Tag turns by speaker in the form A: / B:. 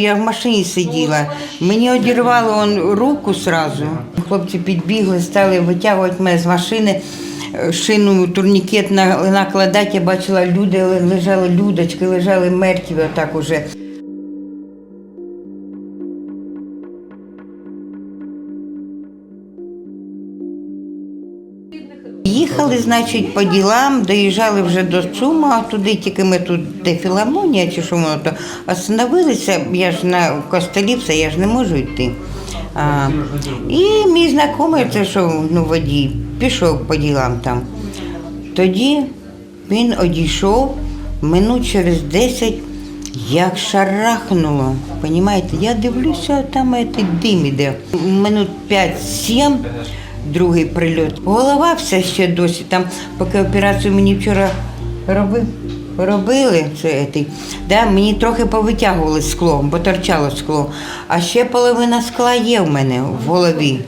A: Я в машині сиділа, мені одірвало он руку сразу. Хлопці підбігли, стали витягувати мене з машини, е, шину, турнікет на- накладати. Я бачила, люди лежали, людочки, лежали мертві отак уже. Їхали, значить, по ділам, доїжджали вже до Сума, туди тільки ми тут, де філармонія чи що воно то, остановилися, я ж на Костелівце, я ж не можу йти. А, і мій знайомий, це що ну, водій, пішов по ділам там. Тоді він одійшов минут через 10, як шарахнуло. Понімаєте, я дивлюся, там цей дим іде. Минут 5-7, другий прильот. Голова все ще досі. Там, поки операцію мені вчора робив. Робили це етий, да, мені трохи повитягували скло, бо торчало скло. А ще половина скла є в мене в голові.